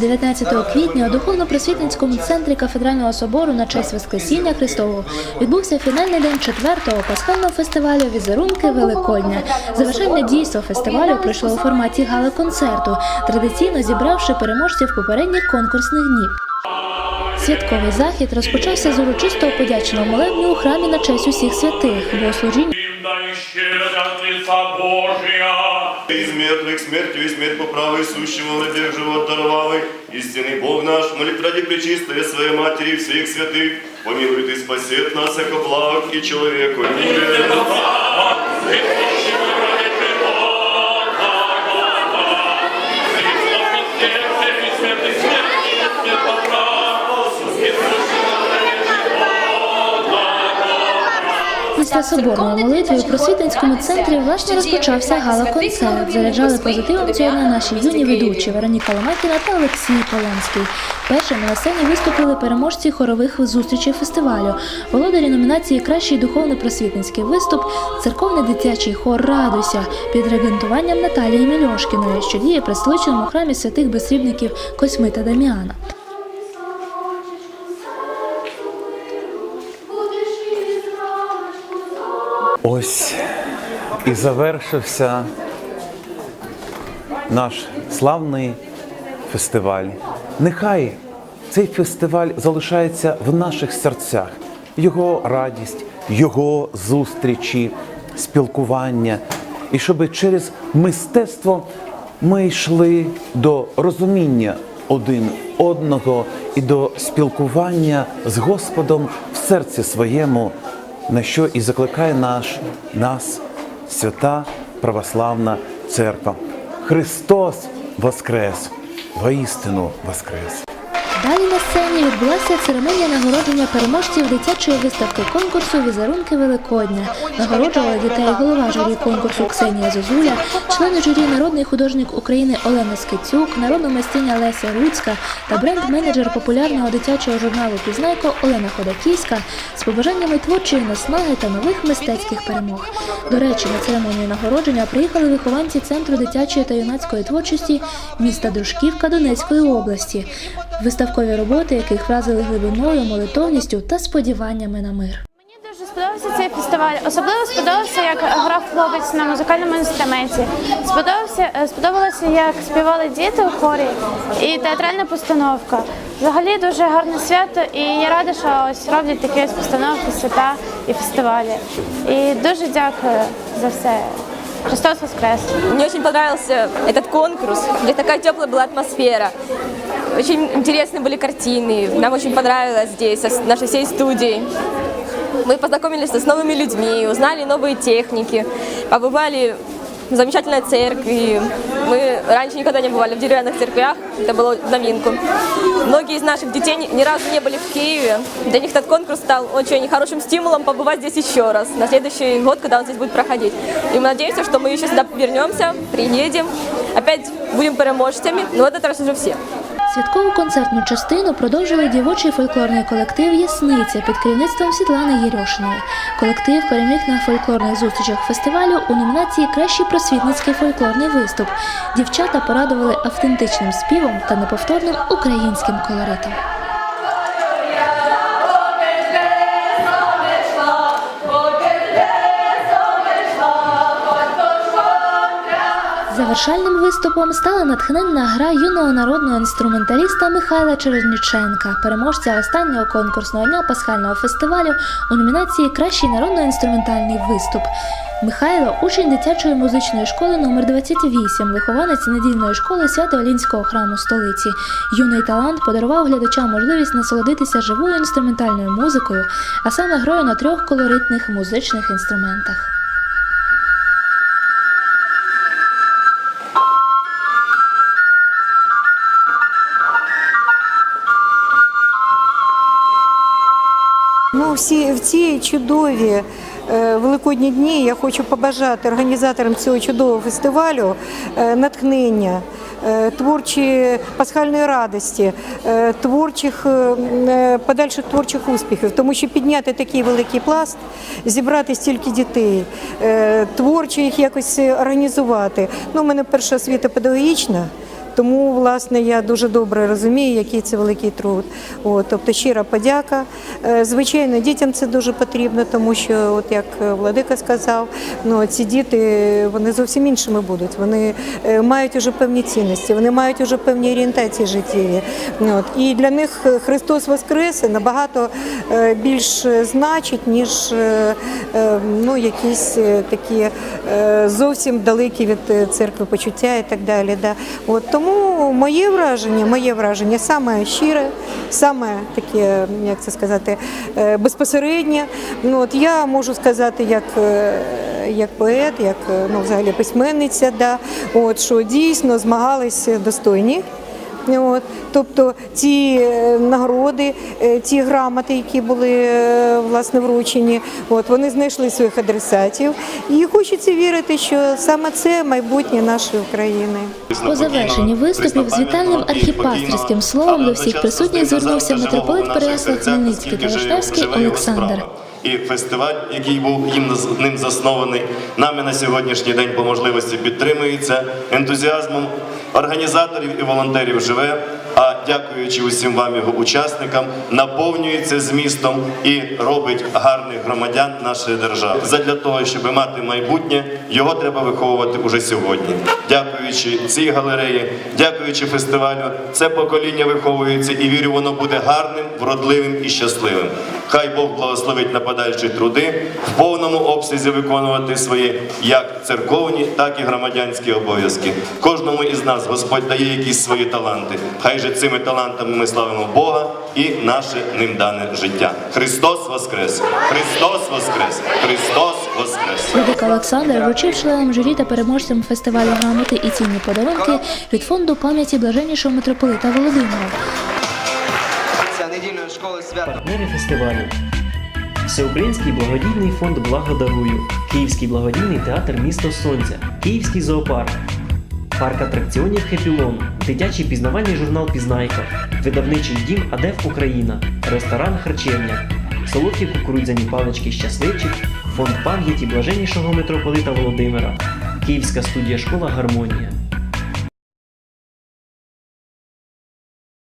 19 квітня у духовно-просвітницькому центрі кафедрального собору на честь Воскресіння Христового відбувся фінальний день четвертого пасхального фестивалю Візерунки Великодня. Завершальне дійство фестивалю пройшло у форматі гала-концерту, традиційно зібравши переможців попередніх конкурсних днів. Святковий захід розпочався з урочистого подячного молебню у храмі на честь усіх святих, богослужіння Им да исчезнет от лица Божия. Из мертвых смертью и смерть по правой сущего в рабех живот даровавый. Истинный Бог наш, молит ради пречистая Своей Матери и всех святых, помилует и спасет нас, яко благ и человеку мир. Після соборної молитви у просвітницькому центрі власне розпочався гала-концерт. Заряджали позитивом цього наші юні ведучі Вероніка Ломакіна та Олексій Полонський. Першими на сцені виступили переможці хорових зустрічей фестивалю. Володарі номінації Кращий духовно-просвітницький виступ, церковний дитячий хор Радуйся під регентуванням Наталії Мільошкіної, що діє при столичному храмі святих безсрібників Косьми та Даміана. Ось і завершився наш славний фестиваль. Нехай цей фестиваль залишається в наших серцях. Його радість, його зустрічі, спілкування. І щоб через мистецтво ми йшли до розуміння один одного і до спілкування з Господом в серці своєму на що і закликає наш, нас свята православна церква. Христос Воскрес! Воістину Воскрес! Далі на сцені відбулася церемонія нагородження переможців дитячої виставки конкурсу Візерунки Великодня. Нагороджували дітей голова журі конкурсу Ксенія Зозуля, члени журі народний художник України Олена Скицюк, народна майстриня Леся Руцька та бренд-менеджер популярного дитячого журналу Пізнайко Олена Ходаківська з побажаннями творчої наснаги та нових мистецьких перемог. До речі, на церемонію нагородження приїхали вихованці центру дитячої та юнацької творчості міста Дружківка Донецької області. Виставкові роботи, яких вразили глибиною, молитовністю та сподіваннями на мир. Мені дуже сподобався цей фестиваль. Особливо сподобався, як грав хлопець на музикальному інструменті. Сподобався, е, сподобалося, як співали діти у хорі і театральна постановка. Взагалі дуже гарне свято, і я рада, що ось роблять такі ось постановки, свята і фестивалі. І дуже дякую за все. Христос Воскрес! Мне очень понравился этот конкурс, где такая теплая была атмосфера. Очень интересные были картины. Нам очень понравилось здесь, нашей всей студией. Мы познакомились с новыми людьми, узнали новые техники, побывали в замечательной церкви. Мы раньше никогда не бывали в деревянных церквях, это было новинку. Многие из наших детей ни разу не были в Киеве. Для них этот конкурс стал очень хорошим стимулом побывать здесь еще раз, на следующий год, когда он здесь будет проходить. И мы надеемся, что мы еще сюда вернемся, приедем, опять будем переможцами, но в этот раз уже все. Святкову концертну частину продовжили дівочий фольклорний колектив Ясниця під керівництвом Світлани Єрьошиної. Колектив переміг на фольклорних зустрічах фестивалю у номінації Кращий просвітницький фольклорний виступ. Дівчата порадували автентичним співом та неповторним українським колоритом. Завершальним виступом стала натхненна гра юного народного інструменталіста Михайла Чередніченка, переможця останнього конкурсного дня пасхального фестивалю у номінації Кращий народно-інструментальний виступ. Михайло учень дитячої музичної школи номер 28 вихованець недільної школи Свято-Олінського храму столиці. Юний талант подарував глядачам можливість насолодитися живою інструментальною музикою, а саме грою на трьох колоритних музичних інструментах. Всі в ці чудові е, великодні дні я хочу побажати організаторам цього чудового фестивалю е, натхнення, е, творчої пасхальної радості, творчих подальших творчих успіхів, тому що підняти такий великий пласт, зібрати стільки дітей, творчо їх якось організувати. Ну, у мене перша освіта педагогічна. Тому, власне, я дуже добре розумію, який це великий труд. От, тобто щира подяка. Е, Звичайно, дітям це дуже потрібно, тому що, от як Владика сказав, ну, ці діти вони зовсім іншими будуть. Вони е, мають уже певні цінності, вони мають уже певні орієнтації життєві. От. І для них Христос Воскресе набагато е, більш значить, ніж ну, якісь такі зовсім далекі від церкви почуття і так далі. Да. От, тому моє враження, моє враження саме щире, саме таке, як це сказати, е, безпосереднє. Ну, от я можу сказати, як, е, як поет, як е, ну, взагалі письменниця, да, от, що дійсно змагалися достойні. От, тобто ті е, нагороди, е, ті грамоти, які були е, власне вручені, от вони знайшли своїх адресатів. І хочеться вірити, що саме це майбутнє нашої України. По завершенні виступів з вітальним архіпастерським словом до всіх присутніх звернувся митрополит Переяслав Хмельницький та Вишневський Олександр. І фестиваль, який був їм ним заснований, нами на сьогоднішній день по можливості підтримується ентузіазмом організаторів і волонтерів живе. А дякуючи усім вам його учасникам, наповнюється змістом і робить гарних громадян нашої держави. Задля того, щоб мати майбутнє, його треба виховувати уже сьогодні. Дякуючи цій галереї, дякуючи фестивалю, це покоління виховується і вірю, воно буде гарним, вродливим і щасливим. Хай Бог благословить на подальші труди в повному обсязі виконувати свої як церковні, так і громадянські обов'язки. Кожному із нас Господь дає якісь свої таланти. Хай же цими талантами ми славимо Бога і наше ним дане життя. Христос Воскрес! Христос Воскрес! Христос Воскрес! Владика Олександр вручив членам журі та переможцям фестивалю грамоти і цінні подарунки від фонду пам'яті блаженнішого митрополита Володимира. недільної школи свято. Партнери фестивалю. Всеукраїнський благодійний фонд Благодарую, Київський благодійний театр Місто Сонця, Київський зоопарк, парк атракціонів Хепілон, дитячий пізнавальний журнал Пізнайка, видавничий дім Адеф Україна, ресторан Харчевня, солодкі кукурудзяні палички Щасливчик, фонд пам'яті блаженнішого митрополита Володимира, Київська студія школа Гармонія.